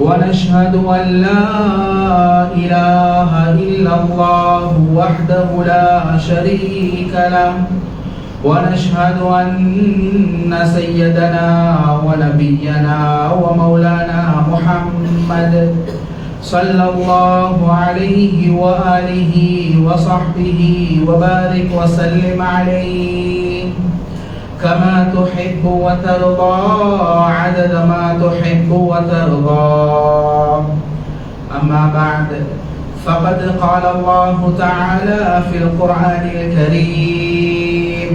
ونشهد أن لا إله إلا الله وحده لا شريك له. ونشهد أن سيدنا ونبينا ومولانا محمد صلى الله عليه وآله وصحبه وبارك وسلم عليه. كما تحب وترضى عدد ما تحب وترضى. أما بعد فقد قال الله تعالى في القرآن الكريم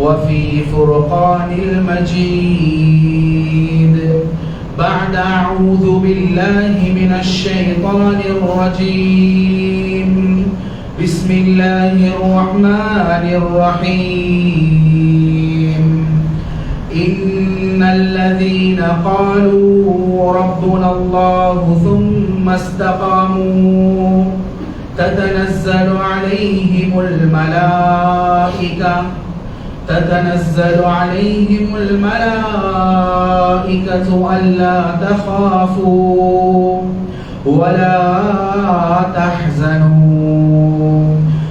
وفي فرقان المجيد. بعد أعوذ بالله من الشيطان الرجيم. بسم الله الرحمن الرحيم. إن الذين قالوا ربنا الله ثم استقاموا تتنزل عليهم الملائكة تتنزل عليهم الملائكة ألا تخافوا ولا تحزنوا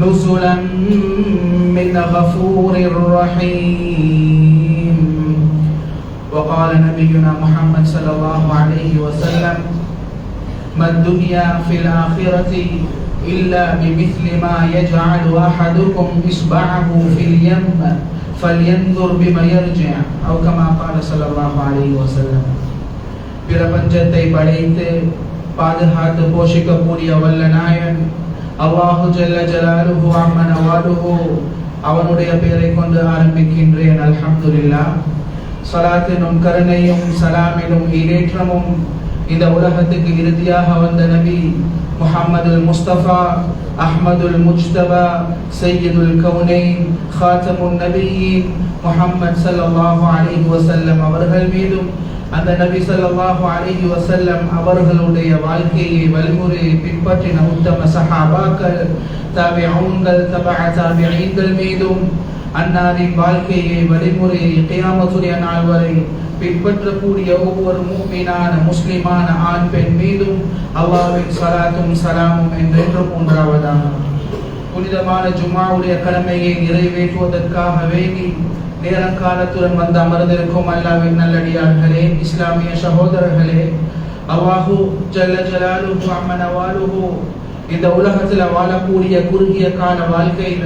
نزلا من غفور رحيم وقال نبينا محمد صلى الله عليه وسلم ما الدنيا في الآخرة إلا بمثل ما يجعل أحدكم إصبعه في اليم فلينظر بما يرجع أو كما قال صلى الله عليه وسلم பிரபஞ்சத்தை படைத்து பாதுகாத்து போஷிக்கக்கூடிய வல்ல நாயன் அல்லாஹு ஜல்ல ஜலாலுஹு அம்மன் அவாலுஹு அவனுடைய பெயரை கொண்டு ஆரம்பிக்கின்றேன் அல்ஹம்துலில்லா சலாத்தினும் கருணையும் சலாமினும் ஈரேற்றமும் இந்த உலகத்துக்கு இறுதியாக வந்த நபி முஹம்மதுல் முஸ்தபா அஹ்மதுல் முஜ்தபா சையதுல் கவுனைன் ஹாத்தமுன் நபியின் முஹம்மது ஸல்லல்லாஹு அலைஹி வஸல்லம் அவர்கள் மீதும் அந்த நபி சொல்லாஹு அலைஹி வசல்லம் அவர்களுடைய வாழ்க்கையை வழிமுறையை பின்பற்றின உத்தம சஹாபாக்கள் தவி அவங்கள் தாபிஊன்கள் தவி தாபிஈன்கள் மீதும் அன்னாரின் வாழ்க்கையை வழிமுறையை கியாமத்துடைய நாள் வரை பின்பற்றக்கூடிய ஒவ்வொரு மூமினான முஸ்லிமான ஆண் பெண் மீதும் அல்லாவின் சலாத்தும் சலாமும் என்றென்றும் உண்டாவதாக புனிதமான ஜுமாவுடைய கடமையை நிறைவேற்றுவதற்காக வேண்டி நேரங்காலத்துடன் வந்து அமர்ந்திருக்கும் அல்லாவின் நல்லடியார்களே இஸ்லாமிய சகோதரர்களே அவாஹு ஜல்ல ஜலாலுஹு அம்மன வாலுஹு இந்த உலகத்துல வாழக்கூடிய குறுகிய கால வாழ்க்கையில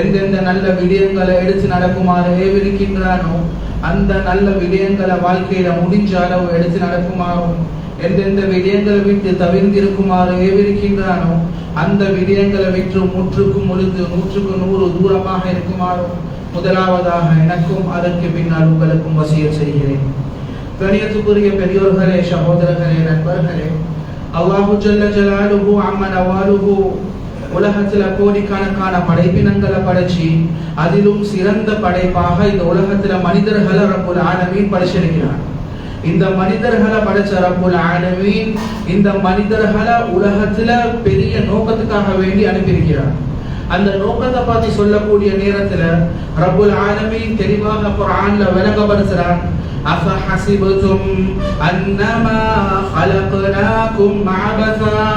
எந்தெந்த நல்ல விடயங்களை எடுத்து நடக்குமாறு ஏவிருக்கின்றானோ அந்த நல்ல விடயங்களை வாழ்க்கையில முடிஞ்ச அளவு எடுத்து நடக்குமாறும் எந்தெந்த விடயங்களை விட்டு தவிர்ந்திருக்குமாறு ஏவிருக்கின்றானோ அந்த விடயங்களை விற்று முற்றுக்கும் முழுது நூற்றுக்கு நூறு தூரமாக இருக்குமாறும் முதலாவதாக எனக்கும் அதற்கு பின்னால் உங்களுக்கும் வசிய செய்கிறேன். கணியத்துக்குரிய பெரியோர்களே சகோதரர்களே நண்பர்களே அல்லாஹு ஜல்ல ஜலாலுஹு அம்மன் அவாலுஹு உலகத்துல கோடிக்கணக்கான படைப்பினங்களை படைச்சு அதிலும் சிறந்த படைப்பாக இந்த உலகத்துல மனிதர்களை ரப்புல் ஆலமீன் படைச்சிருக்கிறான் இந்த மனிதர்களை படைச்ச ரப்புல் ஆலமீன் இந்த மனிதர்களை உலகத்துல பெரிய நோக்கத்துக்காக வேண்டி அனுப்பியிருக்கிறான் அந்த நோக்கத்தை பத்தி சொல்லக்கூடிய நேரத்துல ரப்புல் ஆலமீன் தெளிவாக குர்ஆன்ல விளங்கப்படுத்துறான் أفحسبتم أنما خلقناكم عبثا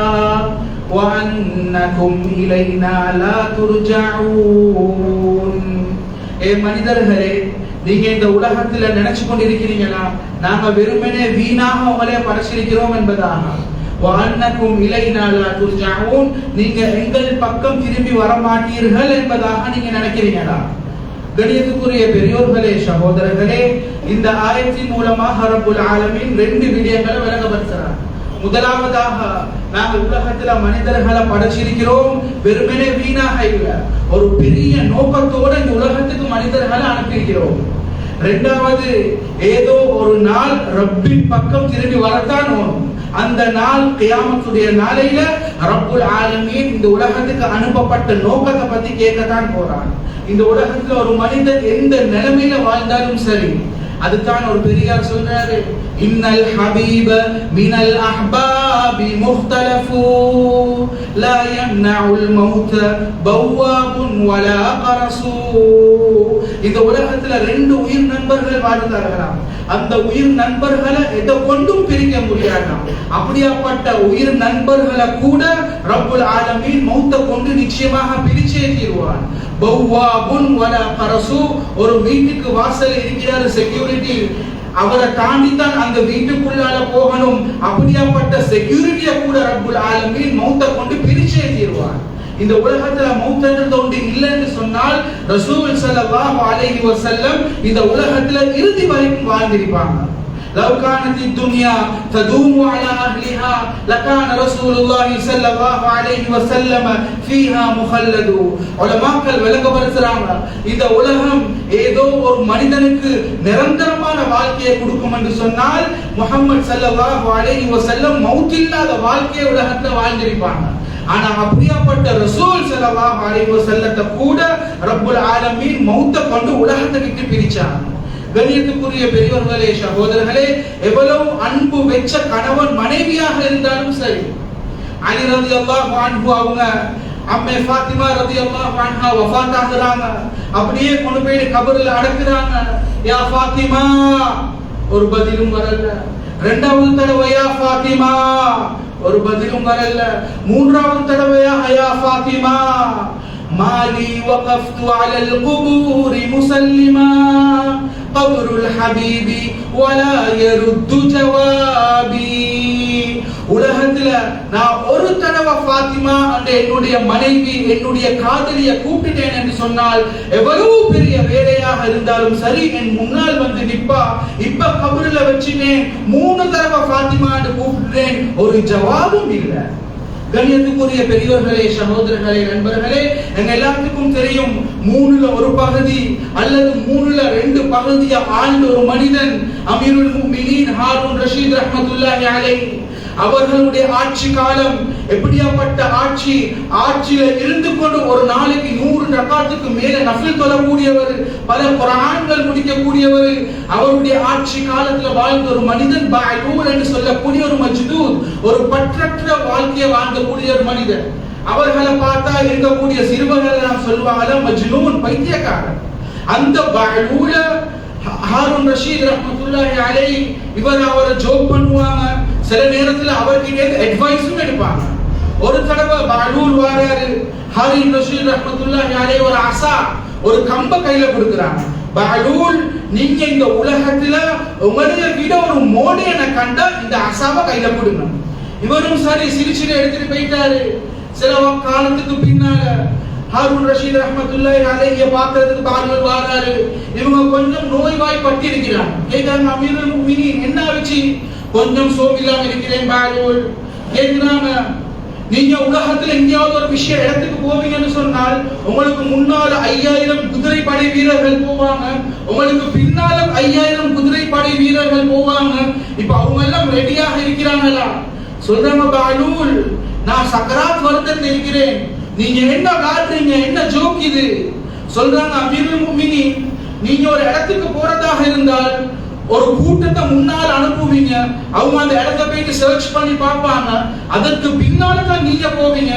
وأنكم إلينا لا ترجعون ஏ மனிதர்களே நீங்க இந்த உலகத்துல நினைச்சு கொண்டிருக்கிறீங்களா நாங்க வெறுமனே வீணாக உங்களே படைச்சிருக்கிறோம் என்பதாக வானக்கும் இலை லா துர்ஜாவும் நீங்க எங்கள் பக்கம் திரும்பி வர மாட்டீர்கள் என்பதாக நீங்க நினைக்கிறீங்களா கணியத்துக்குரிய பெரியோர்களே சகோதரர்களே இந்த ஆயத்தின் மூலமாக ரபுல் ஆலமின் ரெண்டு விடயங்களை விளங்கப்படுத்துறார் முதலாவதாக நாங்கள் உலகத்துல மனிதர்களை படைச்சிருக்கிறோம் வெறுமனே வீணாக இல்ல. ஒரு பெரிய நோக்கத்தோட இந்த உலகத்துக்கு மனிதர்களை அனுப்பியிருக்கிறோம். ரெண்டாவது ஏதோ ஒரு நாள் ரப்பின் பக்கம் திரும்பி வரத்தான் ஒன்று அந்த நாள் கியாமத்துடைய நாளையில ரப்புல் ஆலமீன் இந்த உலகத்துக்கு அனுப்பப்பட்ட நோக்கத்தை பத்தி கேட்க தான் போறான். இந்த உலகத்துல ஒரு மனிதன் எந்த நிலைமையில வாழ்ந்தாலும் சரி அதுதான் ஒரு பெரியார் சொல்றாரு. இன்னல் ஹபீப மினல் அஹ்பாபி முஹ்தலஃபு லா யம்னஉல் மௌத பவ்வாபுன் வலா கரசு இந்த உலகத்துல ரெண்டு உயிர் நண்பர்கள் வாழ்ந்தார்களாம். அந்த உயிர் நண்பர்களை எதை கொண்டும் பிரிக்க முடியாதாம் அப்படியாப்பட்ட உயிர் நண்பர்களை கூட ரப்புல் ஆலமீன் மௌத்த கொண்டு நிச்சயமாக பிரிச்சே தீர்வான் பௌவாபுன் வல பரசு ஒரு வீட்டுக்கு வாசல் இருக்கிறார் செக்யூரிட்டி அவரை தாண்டி தான் அந்த வீட்டுக்குள்ளால போகணும். அப்படியாப்பட்ட செக்யூரிட்டியை கூட ரப்புல் ஆலமீன் மௌத்த கொண்டு பிரிச்சே தீர்வான் இந்த உலகத்துல மௌத்தன்றது ஒன்று இல்லைன்னு சொன்னால் ரசூல் ஸல்லல்லாஹு அலைஹி வஸல்லம் இந்த உலகத்துல இறுதி வரைக்கும் வாழ்ந்திருப்பாங்க لو كانت الدنيا تدوم على أهلها لكان رسول الله صلى الله عليه وسلم فيها مخلد உலமாக்கள் விளங்கப்படுத்துறாங்க இந்த உலகம் ஏதோ ஒரு மனிதனுக்கு நிரந்தரமான வாழ்க்கையை கொடுக்கும் என்று சொன்னால் முகமது ஸல்லல்லாஹு அலைஹி வஸல்லம் மௌத்தில்லாத வாழ்க்கையை உலகத்துல வாழ்ந்திருப்பாங்க ஆனா அப்படியாப்பட்ட ரசூல் செலவா அலைஹி வஸல்லத்தை கூட ரப்புல் ஆலமீன் மௌத்த கொண்டு உலகத்தை விட்டு பிரிச்சாங்க. கண்ணியத்துக்குரிய பெரியவர்களே சகோதரர்களே எவ்வளவு அன்பு வெச்ச கணவன் மனைவியாக இருந்தாலும் சரி. அலி ரதி அல்லாஹ் அன்பு அவங்க அம்மே ஃபாத்திமா ரலியல்லாஹு அன்ஹா வஃபாத் ஆகுறாங்க அப்படியே கொண்டு போய் கபரில் அடக்குறாங்க. யா ஃபாத்திமா ஒரு பதிலும் வரல. ரெண்டாவது தடவை யா ஃபாத்திமா ஒரு பதிலும் வரல மூன்றாவது தடவையா யா ஃபாத்திமா மாலி وقفت على القبور مسلما قبر الحبيب ولا يرد جوابي உலகத்துல நான் ஒரு தடவை ஃபாத்திமா என்ற என்னுடைய மனைவி என்னுடைய காதலிய கூப்பிட்டேன் என்று சொன்னால் எவ்வளவு பெரிய வேலையாக இருந்தாலும் சரி என் முன்னால் வந்து நிப்பா இப்ப கபருல வச்சுட்டேன் மூணு தடவை ஃபாத்திமா என்று கூப்பிட்டேன் ஒரு ஜவாபும் இல்லை கண்ணியத்துக்குரிய பெரியோர்களே சகோதரர்களே நண்பர்களே எங்க எல்லாத்துக்கும் தெரியும் மூணுல ஒரு பகுதி அல்லது மூணுல ரெண்டு பகுதியை ஆழ்ந்த ஒரு மனிதன் அமீருல் முஃமினீன் ஹாரூன் ரஷீத் ரஹ்மத்துல்லாஹி அலைஹி. அவர்களுடைய ஆட்சி காலம் எப்படியாப்பட்ட ஆட்சி ஆட்சியில இருந்து கொண்டு ஒரு நாளைக்கு நூறு ரக்காத்துக்கு மேல நஃபில் தொழக்கூடியவர் பல குரான்கள் முடிக்கக்கூடியவர் அவருடைய ஆட்சி காலத்துல வாழ்ந்த ஒரு மனிதன் பாயூர் என்று சொல்லக்கூடிய ஒரு மஜ்தூத் ஒரு பற்றற்ற வாழ்க்கையை வாழ்ந்தக்கூடிய ஒரு மனிதன். அவர்களை பார்த்தா இருக்கக்கூடிய சிறுவர்களை நான் சொல்வாங்க மஜ்னூன் பைத்தியக்காரன். அந்த பாயூர ஹாரூன் ரஷீத் ரஹமத்துல்லாஹி அலை இவர் அவரை ஜோக் பண்ணுவாங்க. சில நேரத்துல அவர்கிட்ட அட்வைஸும் எடுப்பாங்க. ஒரு தடவை பாலூர் வாராரு ஹாரூன் ரஷீத் ரஹ்மத்துல்லாஹி அலைஹி ஒரு அசா ஒரு கம்ப கையில கொடுக்குறாங்க. பாலூல் நீங்க இந்த உலகத்துல உங்களைய விட ஒரு மோடி என கண்டா இந்த அசாவை கையில கொடுங்க. இவரும் சரி சிரிச்சுட்டு எடுத்துட்டு போயிட்டாரு. சில காலத்துக்கு பின்னால ஹாரூன் ரஷீத் ரஹ்மத்துல்லாஹி அலைஹி பார்க்கிறதுக்கு பாருங்கள் வாராரு. இவங்க கொஞ்சம் நோய்வாய் நோய்வாய்ப்பட்டு இருக்கிறாங்க கேட்காங்க அமீருல் முஃமினீன் என்ன ஆச்சு? கொஞ்சம் சோமில்லாம இருக்கிறேன் பாருங்கள் கேட்கிறாங்க நீங்க உலகத்துல எங்கேயாவது ஒரு விஷயம் இடத்துக்கு போவீங்கன்னு சொன்னால் உங்களுக்கு முன்னால ஐயாயிரம் குதிரை படை வீரர்கள் போவாங்க. உங்களுக்கு பின்னால ஐயாயிரம் குதிரை படை வீரர்கள் போவாங்க. இப்ப அவங்க எல்லாம் ரெடியாக இருக்கிறாங்களா? சொல்றாங்க பாலூல் நான் சக்கராத் வருத்தத்தில் இருக்கிறேன். நீங்க என்ன காட்டுறீங்க என்ன ஜோக் இது? சொல்றாங்க அமீர் முஃமினீன் நீங்க ஒரு இடத்துக்கு போறதாக இருந்தால் ஒரு கூட்டத்தை முன்னால் அனுப்புவீங்க. அவங்க அந்த இடத்த போயிட்டு சர்ச் பண்ணி பார்ப்பாங்க. அதற்கு பின்னால தான் நீங்க போவீங்க.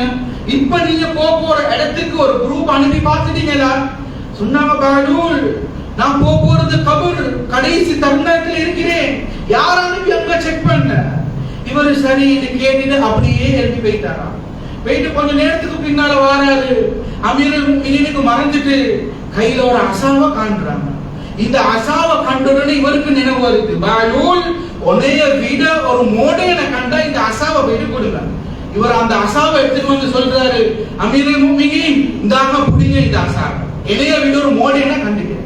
இப்ப நீங்க போக போற இடத்துக்கு ஒரு குரூப் அனுப்பி பார்த்துட்டீங்களா சொன்னாங்க பாடூல் நான் போக போறது கபூர் கடைசி தருணத்தில் இருக்கிறேன். யார் அனுப்பி அங்க செக் பண்ண? இவர் சரி இது கேட்டுட்டு அப்படியே எழுப்பி போயிட்டாராம். போயிட்டு கொஞ்ச நேரத்துக்கு பின்னால வாராரு. அமீருல் மினினுக்கு மறந்துட்டு கையில ஒரு அசாவை காண்றாங்க. இந்த அசாவை கண்டுன்னு இவருக்கு நினைவு வருது. பாலூல் உன்னைய விட ஒரு மோடையனை கண்டா இந்த அசாவை போயிட்டு இவர் அந்த அசாவை எடுத்துட்டு வந்து சொல்றாரு அமீரே மூமிகி இந்தாங்க புடிங்க இந்த அசா. இளைய வீடு ஒரு மோடையனை கண்டிப்பா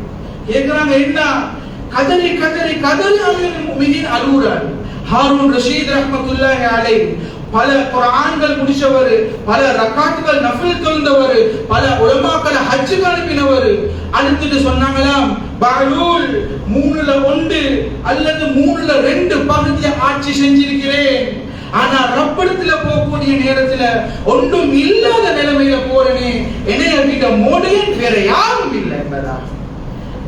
கேக்குறாங்க என்ன? கதறி கதறி கதறி அமீரே முஃமினீன் அழுகுறாரு. ஹாரூன் ரஷீத் ரஹ்மத்துல்லாஹி அலைஹி பல குரான்கள் முடிச்சவர் பல ரக்காத்துகள் நஃபில் தொழுந்தவர் பல உலமாக்களை ஹஜ்ஜுக்கு அனுப்பினவர். அடுத்துட்டு சொன்னாங்களாம் பாலூல் மூணுல ஒன்று அல்லது மூணுல ரெண்டு பகுதியை ஆட்சி செஞ்சிருக்கிறேன். ஆனா ரப்படத்துல போகக்கூடிய நேரத்துல ஒன்றும் இல்லாத நிலைமையில போறனே. என்னைய வீட்ட மோடையன் வேற யாரும் இல்லை என்பதா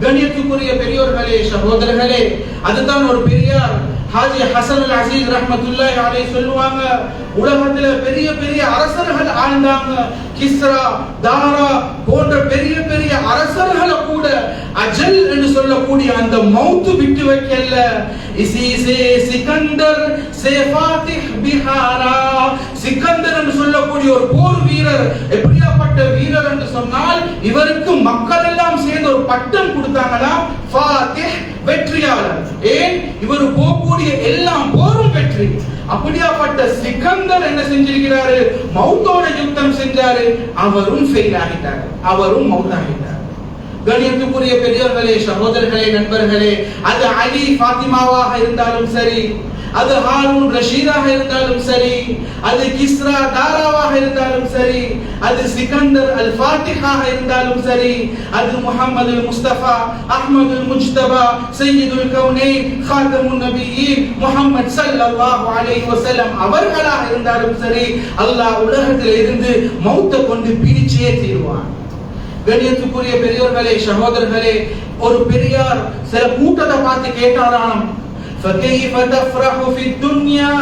கணியத்துக்குரிய பெரியோர்களே சகோதரர்களே அதுதான் ஒரு பெரியார் ஹாஜி ஹசன் அல் அசீஸ் ரஹ்மத்துல்லாஹி அலைஹி சொல்லுவாங்க உலகத்துல பெரிய பெரிய அரசர்கள் ஆழ்ந்தாங்க. கிஸ்ரா தாரா போன்ற பெரிய பெரிய அரசர்களை கூட அஜல் என்று சொல்லக்கூடிய அந்த மௌத்து விட்டு வைக்கல. இசிசே சிகந்தர் சே ஃபாத்திஹ் பிஹாரா. சிக்கந்தர் என்று சொல்லக்கூடிய ஒரு போர் வீரர் எப்படியாப்பட்ட வீரர் என்று சொன்னால் இவருக்கு மக்கள் எல்லாம் சேர்ந்து ஒரு பட்டம் கொடுத்தாங்களாம் ஃபாத்திஹ் வெற்றியாளர். ஏன்? இவர் போகக்கூடிய எல்லாம் போரும் வெற்றி. அப்படியாப்பட்ட சிக்கந்தர் என்ன செஞ்சிருக்கிறாரு? மௌத்தோட யுத்தம் செஞ்சாரு. அவரும் ஃபெயில் ஆகிட்டார். அவரும் மௌத்தாகிட்டார் கணியத்துக்குரிய பெரியவர்களே சகோதரர்களே நண்பர்களே அது அலி பாத்திமாவாக இருந்தாலும் சரி அது ஹாரூன் ரஷீதாக இருந்தாலும் சரி அது கிஸ்ரா தாராவாக இருந்தாலும் சரி அது சிகந்தர் அல் ஃபாத்திஹாக இருந்தாலும் சரி அது முஹம்மது முஸ்தபா அஹ்மது முஜ்தபா சையீதுல் கவுனே காத்தமுன் நபியீன் முஹம்மது ஸல்லல்லாஹு அலைஹி வஸல்லம் அவர்களாக இருந்தாலும் சரி அல்லாஹ் உலகத்தில் இருந்து மௌத்தை கொண்டு பிரிச்சே தீர்வான். கணியத்துக்குரிய பெரியோர்களே சகோதரர்களே ஒரு பெரியார் சில கூட்டத்தை பார்த்து கேட்டாராம் فكيف تفرح في الدنيا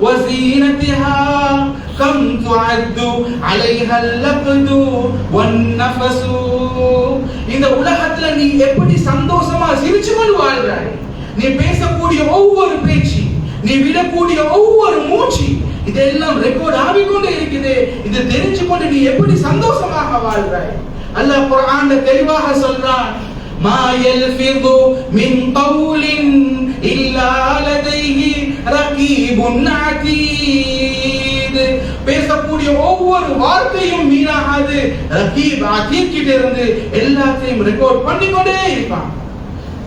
وزينتها كم تعد عليها اللقد والنفس இந்த உலகத்துல நீ எப்படி சந்தோஷமா சிரிச்சு கொண்டு வாழ்றாய் நீ பேசக்கூடிய ஒவ்வொரு பேச்சு நீ விடக்கூடிய ஒவ்வொரு மூச்சு இதெல்லாம் ரெக்கார்ட் ஆகிக்கொண்டே இருக்குது இது தெரிஞ்சு கொண்டு நீ எப்படி சந்தோஷமாக வாழ்றாய் அல்லாஹ் குர்ஆன்ல தெளிவாக சொல்றான் ما يلفظ من قول إلا لديه رقيب عتيد பேசக்கூடிய ஒவ்வொரு வார்த்தையும் மீறாகாது ரகீப் அதீத் கிட்ட இருந்து எல்லாத்தையும் ரெக்கார்ட் பண்ணிக்கொண்டே இருப்பான்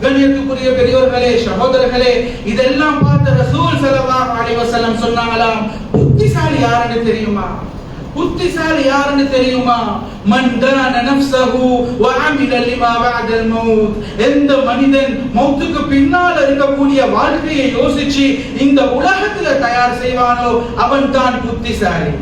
கண்ணியத்துக்குரிய பெரியோர்களே சகோதரர்களே இதெல்லாம் பார்த்த ரசூல் ஸல்லல்லாஹு அலைஹி வஸல்லம் சொன்னாங்களாம் புத்திசாலி யாருன்னு தெரியுமா புத்திசாலி யாருன்னு தெரியுமா? மன் தான நஃப்ஸஹு வ அமில லிமா பஅதல் மௌத். எந்த மனிதன் மௌத்துக்கு பின்னால் இருக்கக்கூடிய வாழ்க்கையை யோசிச்சு இந்த உலகத்துல தயார் செய்வானோ அவன் தான் புத்திசாலி.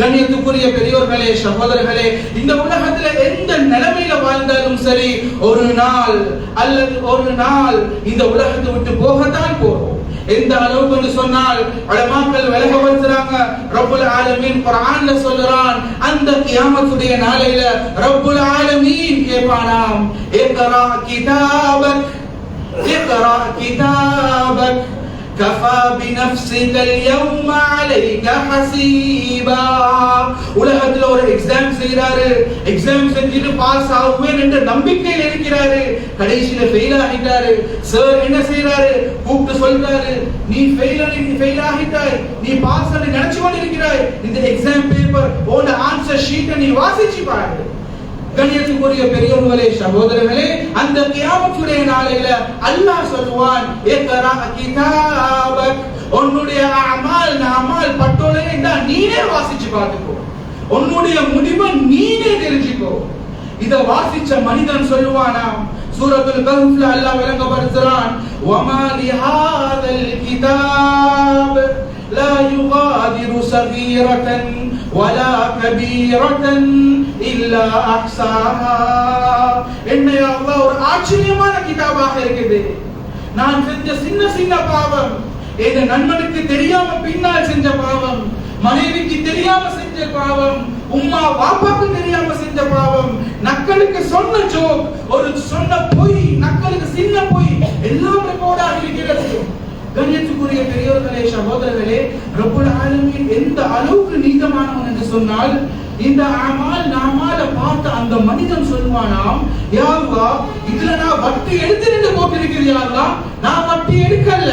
கண்ணியத்துக்குரிய பெரியோர்களே சகோதரர்களே இந்த உலகத்துல எந்த நிலைமையில வாழ்ந்தாலும் சரி ஒரு நாள் அல்லது ஒரு நாள் இந்த உலகத்தை விட்டு போகத்தான் போறோம். எந்த அளவுக்கு என்று சொன்னால் உலமாக்கள் விலகப்படுத்துறாங்க. ரப்புல் ஆலமீன் குரான்ல சொல்றான் அந்த கியாமத்துடைய நாளையில ரப்புல் ஆலமீன் கேட்பானாம் இக்ரா கிதாபக் இக்ரா கிதாபக். கஃபா பினஃப்ஸிக அல்யௌம அலைக ஹஸீபா உலகத்துல ஒரு எக்ஸாம் செய்றாரு. எக்ஸாம் செஞ்சுட்டு பாஸ் ஆகுவேன் என்ற நம்பிக்கையில் இருக்கிறாரு. கடைசியில ஃபெயில் ஆகிட்டாரு. சார் என்ன செய்யறாரு கூப்பிட்டு சொல்றாரு நீ ஃபெயில் நீ ஃபெயில் ஆகிட்டாய். நீ பாஸ் நினைச்சு கொண்டிருக்கிறாய். இந்த எக்ஸாம் பேப்பர் உன் ஆன்சர் ஷீட்டை நீ வாசிச்சு பாரு. கண்ணியத்துக்குரிய பெரியவர்களே சகோதரர்களே அந்த கியாமத்துடைய நாளையில அல்லாஹ் சொல்லுவான் ஏக்கரா கிதாபக் உன்னுடைய அமால் அமால் பட்டோலையை தான் நீனே வாசிச்சு பார்த்துக்கோ. உன்னுடைய முடிவை நீனே தெரிஞ்சுக்கோ. இத வாசிச்ச மனிதன் சொல்லுவானா? சூரத்துல் கஹஃப்ல அல்லாஹ் விளங்கப்படுத்துறான் வமா லிஹாதல் கிதாப் லா யுகாதிரு சகீரத்தன் ولا كبيرة إلا أحصاها என்ன யா அல்லாஹ் ஒரு ஆச்சரியமான கிதாபாக இருக்குது நான் செஞ்ச சின்ன சின்ன பாவம் என் நண்பனுக்கு தெரியாம பின்னால் செஞ்ச பாவம் மனைவிக்கு தெரியாம செஞ்ச பாவம் உம்மா பாப்பாக்கு தெரியாம செஞ்ச பாவம் நக்களுக்கு சொன்ன ஜோக் ஒரு சொன்ன பொய் நக்களுக்கு சின்ன பொய் எல்லாம் ரெக்கார்டாக இருக்கிறது கண்ணியத்துக்குரிய பெரியோர்களே சகோதரர்களே ரப்புல் ஆலமின் எந்த அளவுக்கு நீதமானவன் என்று சொன்னால் இந்த அமால் நாமால பார்த்த அந்த மனிதன் சொல்லுவானாம் யாருவா இதுல நான் வட்டி எடுத்து நின்று போட்டிருக்கிறேன் யா நான் வட்டி எடுக்கல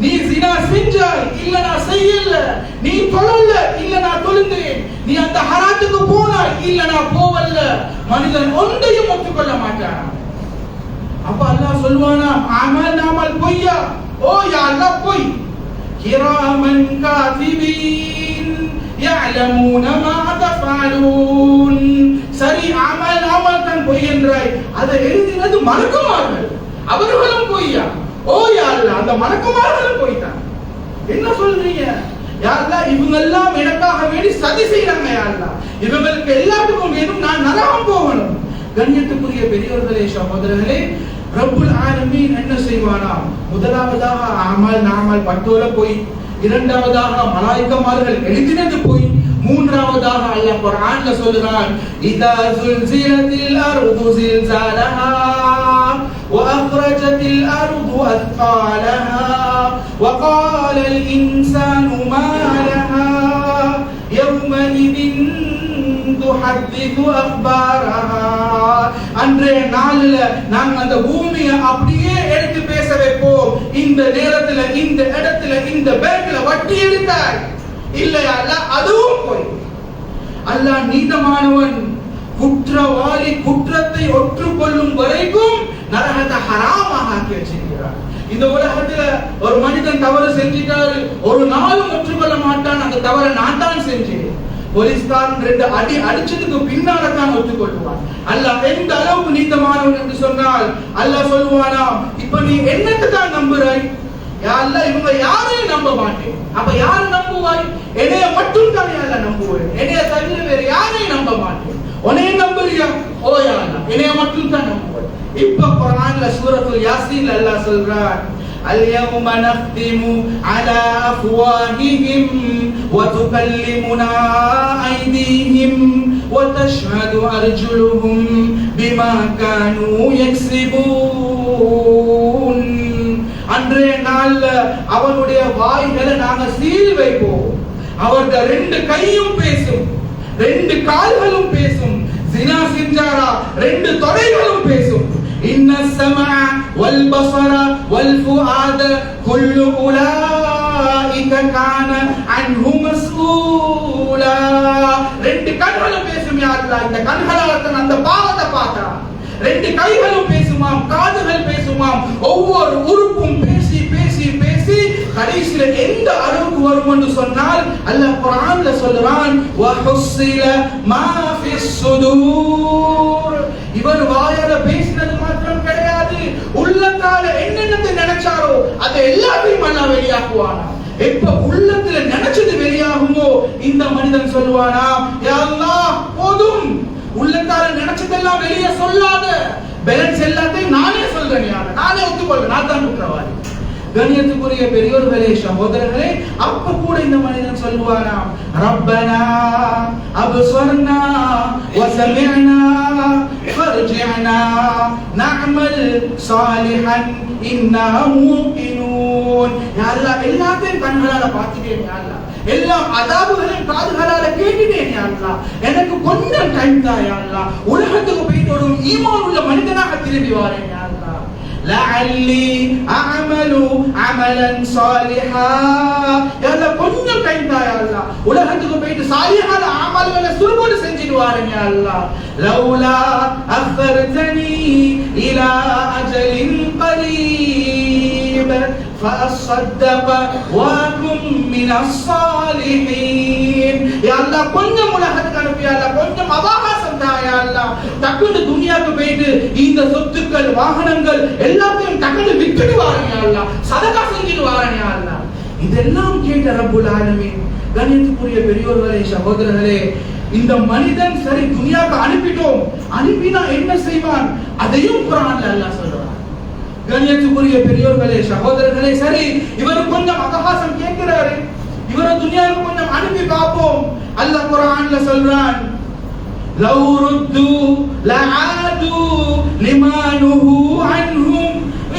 நீ சினா செஞ்சாய் இல்ல நான் செய்யல நீ தொழல இல்ல நான் இல்லனா போவல்ல. மனிதன் ஒன்றையும் ஒத்துக்கொள்ள மாட்டான். அப்ப அல்லாஹ் சொல்லுவானா அமல் நாமல் பொய்யா. ஓ ya பொய். koy kiraman katibin ya'lamuna ma taf'alun சரி அமல் அமல் தான் பொய் என்றாய். அதை எழுதினது மறக்குமார்கள். அவர்களும் பொய்யா? ஓ யாருல அந்த மறக்குமார்களும் பொய்தான். என்ன சொல்றீங்க? யாருலா இவங்க எல்லாம் எனக்காக வேண்டி சதி செய்யறாங்க யாருலா இவங்களுக்கு எல்லாத்துக்கும் வேணும் நான் நரகம் போகணும். கண்ணியத்துக்குரிய பெரியவர்களே சகோதரர்களே ரப்புல் ஆலமீன் என்ன செய்வானா முதலாவதாக அமல் நாமல் பட்டோல போய் இரண்டாவதாக மலாய்க்கமார்கள் எழுதினது போய் மூன்றாவதாக அல்லாஹ் குர்ஆன்ல சொல்கிறான் இதா சுல்சிலத்தில் அர்து சில்சாலஹா وأخرجت الأرض أثقالها وقال الإنسان ما لها يومئذ تحدث أخبارها அன்றைய நாளில் நாங்கள் அந்த பூமியை அப்படியே எடுத்து பேச வைப்போம். இந்த நேரத்துல இந்த இடத்துல இந்த பேங்க்ல வட்டி எடுத்தார் இல்லையா அல்ல அதுவும் போய். அல்லாஹ் நீதமானவன் குற்றவாளி குற்றத்தை ஒற்றுக்கொள்ளும் வரைக்கும் நரகத்தை ஹராமாக ஆக்கி வச்சிருக்கிறார் இந்த உலகத்துல ஒரு மனிதன் தவறு செஞ்சிட்டாரு ஒரு நாளும் ஒற்றுக்கொள்ள மாட்டான். அந்த தவறை நான் தான் செஞ்சேன். போலீஸ்காரன் ரெண்டு அடி அடிச்சதுக்கு பின்னால தான் ஒத்துக்கொள்வான். அல்லாஹ் எந்த அளவுக்கு நீத்தமானவன் என்று சொன்னால் அல்லாஹ் சொல்லுவானா இப்ப நீ என்னத்தை தான் நம்புறாய் யா இவங்க யாரையும் நம்ப மாட்டேன். அப்ப யார் நம்புவாய்? என்னைய மட்டும் தான் யார நம்புவேன். என்னைய தவிர வேற யாரையும் நம்ப மாட்டேன். உன்னைய நம்புறியா? ஓ யாரா என்னைய மட்டும் தான் நம்புவேன். இப்ப குரான்ல சூரத்துல் யாசீன்ல அல்லாஹ் சொல்றான் اليوم نختم على أفواههم وتكلمنا أيديهم وتشهد أرجلهم بما كانوا يكسبون அன்றைய நாள்ல அவனுடைய வாய்களை நாங்க சீல் வைப்போம் அவருடைய ரெண்டு கையும் பேசும் ரெண்டு கால்களும் பேசும் ஜினா செஞ்சாரா ரெண்டு தொடைகளும் பேசும் إن السمع والبصر والفؤاد كل أولئك كان عنه مسؤولا ரெண்டு கண்களும் பேசும் யா அல்லாஹ் இந்த கண்களால தான் அந்த பாவத்தை பார்த்தான் ரெண்டு கைகளும் பேசுமாம் காதுகள் பேசுமாம் ஒவ்வொரு உறுப்பும் பேசி பேசி பேசி கடைசியில எந்த அளவுக்கு வரும் என்று சொன்னால் அல்லாஹ் குர்ஆன்ல சொல்றான் வஹுஸ்ஸில மா ஃபிஸ் சுதூர் இவர் வாயால பேசினது மாத்திரம் கிடையாது உள்ளத்தால என்னென்னத்தை நினைச்சாரோ அதை எல்லாத்தையும் அல்லாஹ் வெளியாக்குவானா? எப்ப உள்ளத்துல நினைச்சது வெளியாகுமோ இந்த மனிதன் சொல்லுவானா யா போதும். உள்ளத்தால நினைச்சதெல்லாம் வெளியே சொல்லாத. பேலன்ஸ் எல்லாத்தையும் நானே சொல்றேன் யார நானே ஒத்துக்கொள்றேன். நான் தான் குற்றவாளி. கணியத்துக்குரிய பெரியோர்களே சகோதரர்களே அப்ப கூட இந்த மனிதன் சொல்லுவாராம் ரப்பனா அப்சர்னா نعمل صالحا إنا சாலிஹன் يا الله إلا அல்லாஹ் எல்லாத்தையும் கண்களால பார்த்துட்டேன் யா எல்லாம் எல்லா அதாபுகளையும் காதுகளால கேட்டுட்டேன் யா எனக்கு கொஞ்சம் டைம் தான் யா உலகத்துக்கு போயிட்டு ஒரு ஈமான் உள்ள மனிதனாக திரும்பி வரேன் யா அல்லாஹ் لعلي أعمل عملا صالحا يا الله கொஞ்சம் டைம் தான் யா அல்லாஹ் உலகத்துக்கு போயிட்டு சாலிஹான அமல்களை சுருபோடு செஞ்சிட்டு வாரேன் யா அல்லாஹ் لولا أخرتني إلى أجل قريب فأصدق وأكن من الصالحين يا الله கொஞ்சம் உலகத்துக்கு அனுப்பி யா அல்லாஹ் கொஞ்சம் அவகாசம் தான் அல்லா? டக்குனு துனியாவுக்கு போயிட்டு இந்த சொத்துக்கள் வாகனங்கள் எல்லாத்தையும் டக்குனு வித்துட்டு வாரேன் யா சதகா செஞ்சுட்டு வாரேன் யா இதெல்லாம் கேட்ட ரப்புல் ஆலமே கணியத்துக்குரிய பெரியோர்களே சகோதரர்களே இந்த மனிதன் சரி துனியாவுக்கு அனுப்பிட்டோம். அனுப்பினா என்ன செய்வான்? அதையும் குரான்ல அல்லா சொல்றான். கணியத்துக்குரிய பெரியோர்களே சகோதரர்களே சரி இவர் கொஞ்சம் அவகாசம் கேட்கிறாரு. இவரை துனியாவுக்கு கொஞ்சம் அனுப்பி பார்ப்போம். அல்ல குரான்ல சொல்றான் لو ردوا لعادوا لما نهوا عنهم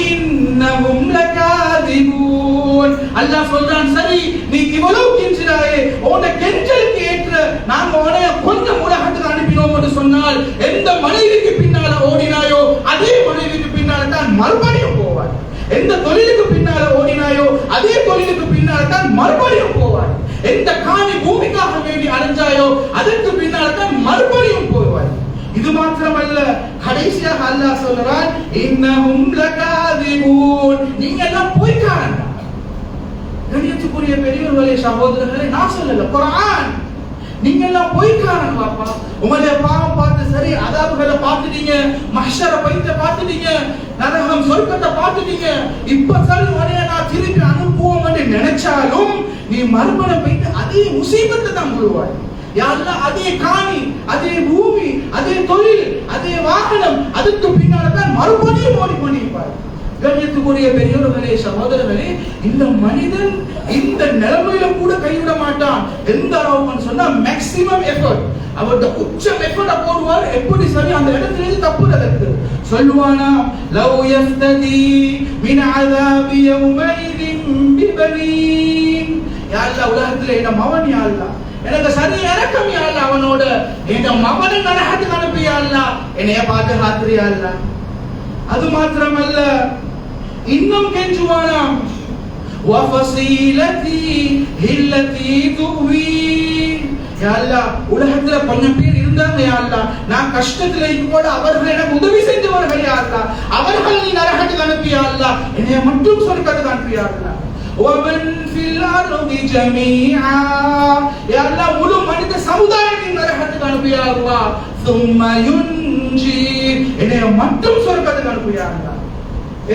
இன்னஹும் லகாதிபூன் அல்லாஹ் சொல்றான் சரி நீ இவ்வளவு கெஞ்சிறாயே உன்ன கெஞ்சலுக்கு ஏற்ற நாங்க உன்னைய கொஞ்சம் உலகத்துக்கு அனுப்பினோம் என்று சொன்னால் எந்த மனைவிக்கு பின்னால ஓடினாயோ அதே மனைவிக்கு பின்னால தான் மறுபடியும் போவார் எந்த தொழிலுக்கு பின்னால ஓடினாயோ அதே தொழிலுக்கு பின்னால தான் மறுபடியும் போவார் எந்த காணி பூமிக்காக வேண்டி அடைஞ்சாயோ அதற்கு பின்னால் தான் மறுபடியும் போவாய். இது மாத்திரமல்ல கடைசியாக அல்லாஹ் சொல்றான் இன்னமும் லகாதிபூன். நீங்க எல்லாம் பொய்க்காரங்க கணியத்துக்குரிய பெரியவர்களே சகோதரர்களே நான் சொல்லல குரான். நீங்க எல்லாம் பொய்க்காரங்க பாப்பா. உங்களுடைய பாவம் பார்த்து சரி அதாபுகளை பார்த்துட்டீங்க மஷர பைத்த பார்த்துட்டீங்க நரகம் சொர்க்கத்தை பார்த்துட்டீங்க. இப்ப சரி உடனே நான் திருப்பி அனுப்புவோம். என்று நினைச்சாலும் நீ மறுமணம் போயிட்டு அதே முசீபத்தை தான் கொள்வாய். யாரெல்லாம் அதே காணி அதே பூமி அதே தொழில் அதே வாகனம் அதுக்கு பின்னால தான் மறுபடியும் ஓடி பண்ணியிருப்பார் கண்ணியத்துக்குரிய பெரியவர்களே சகோதரர்களே இந்த மனிதன் இந்த நிலைமையில கூட கைவிட மாட்டான். எந்த அளவுக்கு சொன்னா மேக்சிமம் எஃபர்ட் அவருடைய உச்சம் எஃபர்ட் போடுவார். எப்படி சரி அந்த இடத்துல தப்பு தப்புறதற்கு சொல்லுவானா லவ் யஃப்ததி மின் அஸாபி யௌமைதின் பிபனீன் உலகத்துல என்ன மவன் யா எனக்கு சரி இறக்கம் யா அவனோட. என் மகனை நரகத்துக்கு அனுப்பி யா அல்லாஹ் என்னைய பாதுகாத்துறியா அல்லாஹ் அது மாத்திரமல்ல இன்னும் கெஞ்சுவானாம் وفصيلتي التي تؤوي யா அல்லாஹ் உலகத்துல கொஞ்சம் பேர் இருந்தாங்க யா அல்லாஹ் நான் கஷ்டத்துல இருக்கும் போது அவர்கள் எனக்கு உதவி செஞ்சவர்கள் யா அல்லாஹ் அவர்கள் நீ நரகத்துக்கு அனுப்பி யா அல்லாஹ் என்னைய மட்டும் சொர்க்கத்துக்கு அனுப்பி யா அல்லாஹ் ومن في الارض جميعا யா அல்லாஹ் முழு மனித சமுதாயத்தின் நரகத்துக்கு அனுப்பி யா அல்லாஹ் ثم ينجي என்னைய மட்டும் சொர்க்கத்துக்கு அனுப்பி யா அல்லாஹ்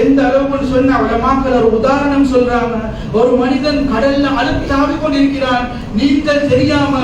எந்த அளவுக்கு சொன்ன உலமாக்கள் ஒரு உதாரணம் சொல்றாங்க. ஒரு மனிதன் கடல்ல அழுத்தி தாவி கொண்டிருக்கிறான் நீந்தல் தெரியாம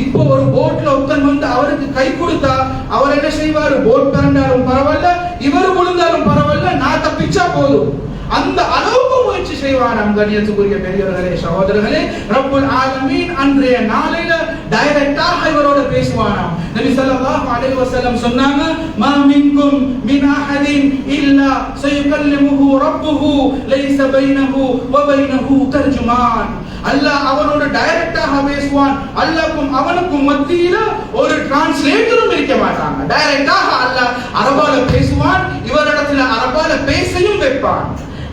இப்போ ஒரு போட்ல ஒருத்தன் வந்து அவருக்கு கை கொடுத்தா அவர் என்ன செய்வாரு? போட் பிறண்டாலும் பரவாயில்ல இவர் விழுந்தாலும் பரவாயில்ல நான் தப்பிச்சா போதும். அந்த அளவுக்கு முயற்சி செய்வாராம் கண்ணியத்துக்குரிய பெரியவர்களே சகோதரர்களே. ரப்பல் ஆலமீன் அன்றைய நாளையில டைரக்டாக இவரோட பேசுவாராம். நபி ஸல்லல்லாஹு அலைஹி வஸல்லம் சொன்னாங்க மா மின்கும் மின் அஹதின் இல்லா சயுகல்லிமுஹு ரப்புஹு லைஸ பைனஹு வ பைனஹு தர்ஜுமான். அல்லாஹ் அவனோட டைரக்டாக பேசுவான். அல்லாஹ்க்கும் அவனுக்கும் மத்தியில ஒரு டிரான்ஸ்லேட்டரும் இருக்க மாட்டாங்க. டைரக்டாக அல்லாஹ் அரபால பேசுவான் இவரிடத்துல அரபால பேசையும் வைப்பான்.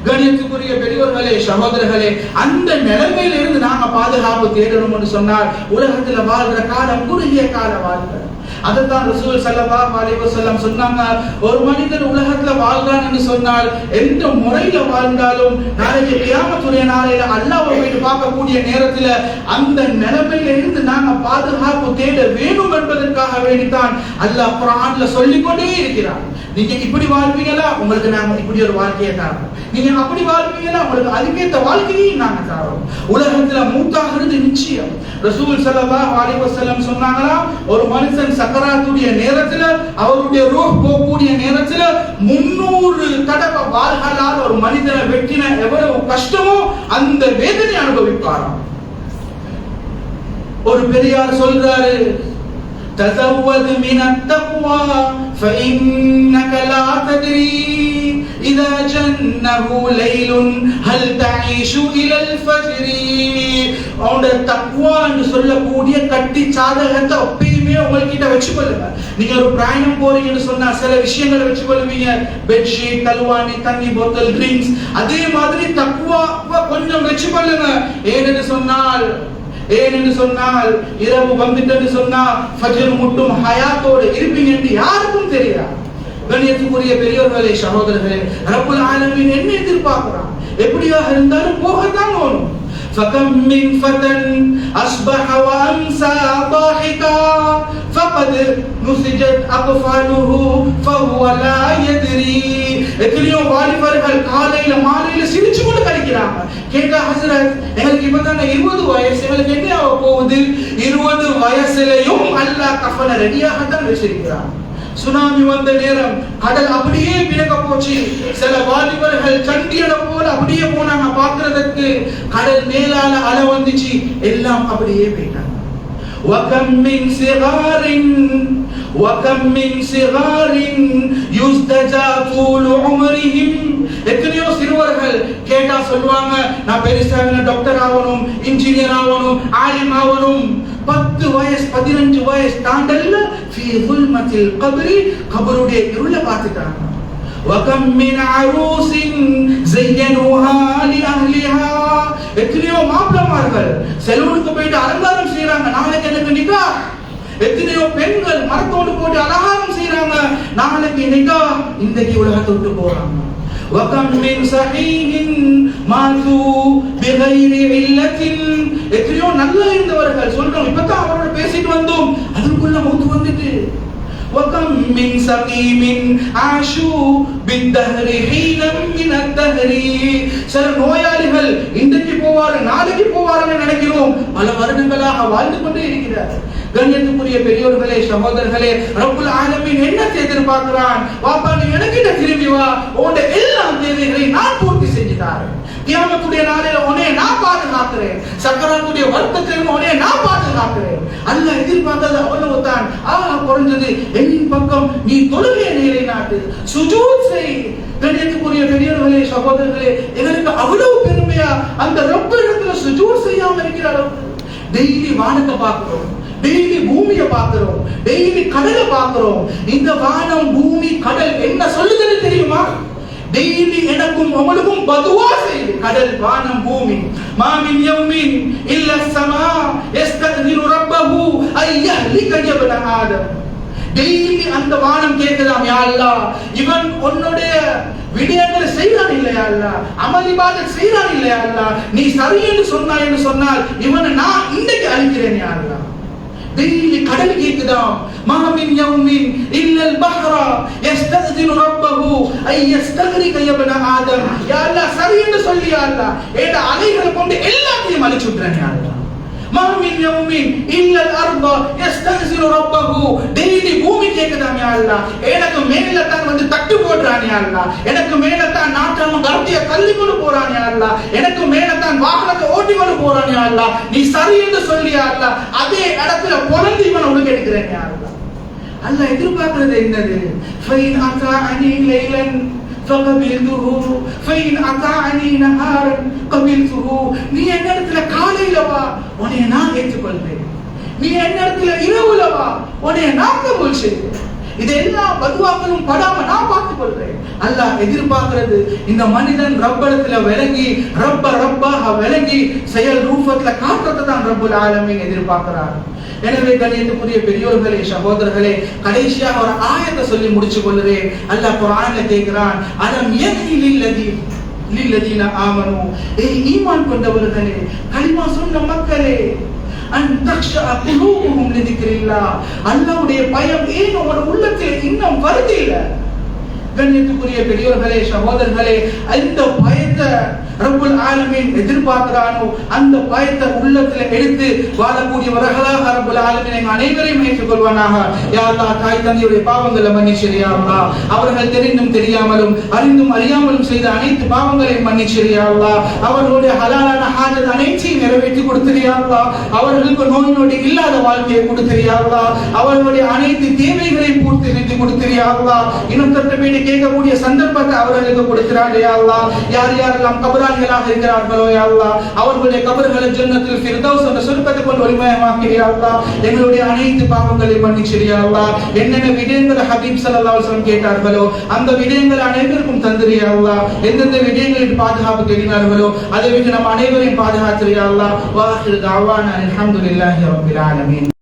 கணியத்துக்குரிய பெரியவர்களே சகோதரர்களே அந்த நிலைமையில இருந்து நாங்க பாதுகாப்பு தேடணும்னு சொன்னால் உலகத்துல வாழ்ற காலம் குறுகிய கால வாழ்க்கை. அதைத்தான் ரசூல் ஸல்லல்லாஹு அலைஹி செல்லம் சொன்னாங்க ஒரு மனிதன் உலகத்துல வாழ்றான்னு சொன்னால் எந்த முறையில வாழ்ந்தாலும் நாளைக்கு கியாமத்துடைய நாளையில அல்லாஹ்வை போய் பார்க்கக்கூடிய நேரத்துல அந்த நிலைமையில இருந்து நாங்க பாதுகாப்பு தேட வேணும் என்பதற்காக வேண்டித்தான் அல்லாஹ் குரான்ல சொல்லிக் கொண்டே இருக்கிறான். நீங்க இப்படி வாழ்வீங்களா? உங்களுக்கு நாங்க இப்படி ஒரு வாழ்க்கையை தரோம் நீங்க அப்படி வாழ்வீங்களா? உங்களுக்கு அதுக்கேற்ற வாழ்க்கையையும் நாங்க தரோம் உலகத்துல மூத்தாகிறது நிச்சயம். ரசூல் ஸல்லல்லாஹு அலைஹி வஸல்லம் சொன்னாங்களா ஒரு மனுஷன் சக்கராத்துடைய நேரத்துல அவருடைய ரூஹ் போகக்கூடிய நேரத்துல முன்னூறு தடவை வாழ்களால் ஒரு மனிதனை வெட்டின எவ்வளவு கஷ்டமோ அந்த வேதனை அனுபவிப்பாராம். ஒரு பெரியார் சொல்றாரு تزود من التقوى فإنك لا تدري إذا جنه ليل هل تعيش إلى الفجر அவனோட தக்குவா என்று சொல்லக்கூடிய கட்டி சாதகத்தை எப்பயுமே உங்ககிட்ட வச்சுக்கொள்ளுங்க நீங்க ஒரு பிரயாணம் போறீங்கன்னு சொன்னா சில விஷயங்களை வச்சுக்கொள்வீங்க பெட்ஷீட் தலுவாணி தண்ணி போத்தல் ட்ரிங்க்ஸ் அதே மாதிரி தக்குவா கொஞ்சம் வச்சுக்கொள்ளுங்க ஏனென்று சொன்னால் ஏனென்று சொன்னால் இரவு வந்துட்டு சொன்னா ஃபஜ்ர் முட்டும் ஹயாத்தோடு இருப்பீங்க என்று யாருக்கும் தெரியாது. கண்ணியத்துக்குரிய பெரியவர்களே சகோதரர்களே ரப்புல் ஆலமின் என்ன எதிர்பார்க்கிறான்? எப்படியாக இருந்தாலும் போகத்தான் வேணும் فكم من فتى أصبح وأمسى ضاحكا فقد نسجت أقفاله فهو لا يدري எத்தனையோ வாலிபர்கள் காலையில மாலையில சிரிச்சு கொண்டு கழிக்கிறாங்க கேட்டா ஹசரத் எங்களுக்கு இப்பதானே இருபது வயசு எங்களுக்கு என்ன ஆக போகுது இருபது வயசுலயும் அல்லாஹ் கஃபனை ரெடியாகத்தான் வச்சிருக்கிறான் சுனாமி வந்த நேரம் கடல் அப்படியே பிறக்க போச்சு சில வாலிபர்கள் சண்டியனை போல அப்படியே போனாங்க பார்க்கிறதுக்கு கடல் மேலால அலை வந்துச்சு எல்லாம் அப்படியே போயிட்டாங்க وكم من صغار وكم من صغار يزدجى طول عمرهم எத்தனையோ சிறுவர்கள் கேட்டா சொல்லுவாங்க நான் பெருசா டாக்டர் ஆகணும் இன்ஜினியர் ஆகணும் ஆலிம் ஆகணும் பத்து வயசு பதினஞ்சு வயசு தாண்டல்ல ஃபீ ظُلْمَةِ கபரி கபருடைய இருளை பார்த்துட்டாங்க وكم من عروس زينوها لأهلها எத்தனையோ மாப்பிளமார்கள் செலவுக்கு போயிட்டு அலங்காரம் எத்தனையோ பெண்கள் மரத்தோடு போட்டு அலங்காரம் செய்யறாங்க நாளைக்கு நிகா இன்றைக்கு உலகத்தை விட்டு போறாங்க وكم من صحيح ماتوا بغير علة எத்தனையோ நல்லா இருந்தவர்கள் சொல்றோம் இப்பதான் அவரோட பேசிட்டு வந்தோம் அதுக்குள்ள மௌத்து வந்துட்டு وكم من سقيم عاشوا بالدهر حينا من الدهر சில நோயாளிகள் இன்றைக்கு போவாரு நாளைக்கு போவாருன்னு நினைக்கிறோம் பல வருடங்களாக வாழ்ந்து கொண்டே இருக்கிறார் கண்ணியத்துக்குரிய பெரியோர்களே சகோதரர்களே ரப்புல் ஆலமீன் என்ன எதிர்பார்க்கிறான் வாப்பா நீ எனக்கிட்ட திரும்பி வா உன்னுடைய எல்லா தேவைகளை நான் பூர்த்தி செஞ்சு தாரேன் கியாமத்துடைய நாளில உன்னை நான் பாதுகாக்கிறேன் சக்கராத்துடைய வர்க்கத்திலும் உன்னை நான் பாதுகாக்கிறேன் அல்ல எதிர்பார்த்தது அவ்வளவு தான் ஆக குறைஞ்சது என் பக்கம் நீ தொழுகையை நிலைநாட்டு சுஜூத் செய். கண்ணியத்துக்குரிய பெரியவர்களே சகோதரர்களே எங்களுக்கு அவ்வளவு பெருமையா? அந்த ரொம்ப இடத்துல சுஜூத் செய்யாம இருக்கிற அளவுக்கு. டெய்லி வானத்தை பார்க்கிறோம். டெய்லி பூமியை பார்க்கிறோம். டெய்லி கடலை பார்க்கிறோம். இந்த வானம் பூமி கடல் என்ன சொல்லுது டெய்லி எனக்கும் உங்களுக்கும் பதுவா செய்யும் கடல் வானம் பூமி மாமின் யௌமின் இல்ல சமா யஸ்தக்திரு ரப்பஹு ஐ யஹ்லிக ஆதம். டெய்லி அந்த வானம் கேட்கலாம் யா அல்லாஹ் இவன் உன்னுடைய விடயங்களை செய்யறான் இல்லையா அல்லா? அமளிபாத செய்யறான் இல்லையா அல்லா? நீ சரி என்று சொன்னாய் என்று சொன்னால் இவனை நான் இன்றைக்கு அழிக்கிறேன் யா அல்லா. டெய்லி கடல் கேக்குதாம் மாமின் யௌமின் இல்லல் பஹ்ரா. யஸ்தக்திரு ரப்பஹு. ஐ யஸ்தக்ரிக யப்ன ஆதம். யா அல்லாஹ் சரி என்று சொல்லி யா அல்லாஹ். ஏட அலைகளை கொண்டு எல்லாத்தையும் அழிச்சு விட்டுறேன் யா அல்லாஹ். மாமின் யௌமின் இல்லல் அர்த யஸ்தக்சிரு ரப்பஹு டெய்லி பூமி கேக்குதாம் யா அல்லாஹ் எனக்கு மேல தான் வந்து தட்டு போடுறான் யா அல்லாஹ் எனக்கு மேல தான் நாற்றம் கருத்திய தள்ளி கொண்டு போறான் யா அல்லாஹ் எனக்கு மேல தான் வாகனத்தை ஓட்டி கொண்டு போறான் யா அல்லாஹ் நீ சரி என்று சொல்லி யா அல்லாஹ் அதே இடத்துல பொழந்து இவன் உனக்கு எடுக்கிறேன் யா அல்லாஹ் அல்லாஹ் எதிர்பார்க்கிறது என்னது ஃபைன் அத்தாஅனி லைலன் நீ என்னிடத்துல காலையில வா உன்னை நான் ஏற்றுக்கொள்கிறேன் நீ என்னிடத்துல இரவுல வா உன்னை நான் கபூல் செய்கிறேன் இது இதெல்லாம் பதுவாக்களும் படாம நான் பார்த்துக் கொள்றேன் அல்லாஹ் எதிர்பார்க்கிறது இந்த மனிதன் ரப்படத்துல விளங்கி ரப்ப ரப்பாக விளங்கி செயல் ரூபத்துல காட்டுறதை தான் ரப்புல் ஆலமீன் எதிர்பார்க்கிறார். எனவே கணியத்துக்குரிய பெரியோர்களே சகோதரர்களே கடைசியாக ஒரு ஆயத்தை சொல்லி முடிச்சு கொள்ளுறேன் அல்ல குர்ஆன்ல கேட்கிறான் அலம் யஹி லில்லதி லில்லதீன ஆமனும் ஏய் ஈமான் கொண்டவர்களே களிமா சொன்ன மக்களே அல்லாவுடைய பயம் ஏன் உங்களோட உள்ளத்தில் இன்னும் வருது இல்லை? கண்ணியத்துக்குரிய பெரியோர்களே சகோதரர்களே அந்த பயத்தை ரப்புல் ஆலமீன் எதிர்பார்க்கிறானோ அந்த பயத்தை உள்ளத்துல எடுத்து வாழக்கூடியவர்களாக ரப்புல் ஆலமீன் அனைவரையும் ஏற்றுக்கொள்வானாக யா தாய் தந்தையுடைய பாவங்களை மன்னிச்சிரியா அவர்கள் தெரிந்தும் தெரியாமலும் அறிந்தும் அறியாமலும் செய்த அனைத்து பாவங்களையும் மன்னிச்சிரியா அவர்களுடைய ஹலாலான ஹாஜத் அனைத்தையும் நிறைவேற்றி கொடுத்திரியா அவர்களுக்கு நோய் நொடி இல்லாத வாழ்க்கையை கொடுத்திரியா அவர்களுடைய அனைத்து தேவைகளையும் பூர்த்தி செய்து கொடுத்திரியா இன்னும் தொட்ட கேட்கக்கூடிய சந்தர்ப்பத்தை அவர்களுக்கு கொடுக்கிறார்கள் யாரெல்லாம் கபரா யார் இருக்கிறார்களோ யா அவர்களுடைய கபர்களை ஜன்னத்தில் ஃபிர்தௌஸ் என்ற சொர்க்கத்தை கொண்டு ஒளிமயமாக்கிறியா எங்களுடைய அனைத்து பாவங்களையும் மன்னிச்சிரியா என்னென்ன விடயங்களை ஹபீப் ஸல்லல்லாஹு அலைஹி கேட்டார்களோ அந்த விடயங்கள் அனைவருக்கும் தந்திரியா எந்தெந்த விடயங்களில் பாதுகாப்பு தேடினார்களோ அதை விட்டு நம் அனைவரையும் பாதுகாத்திரியா வாஹிர் தாவான் அலமதுல்லாஹி ரபில் ஆலமீன்.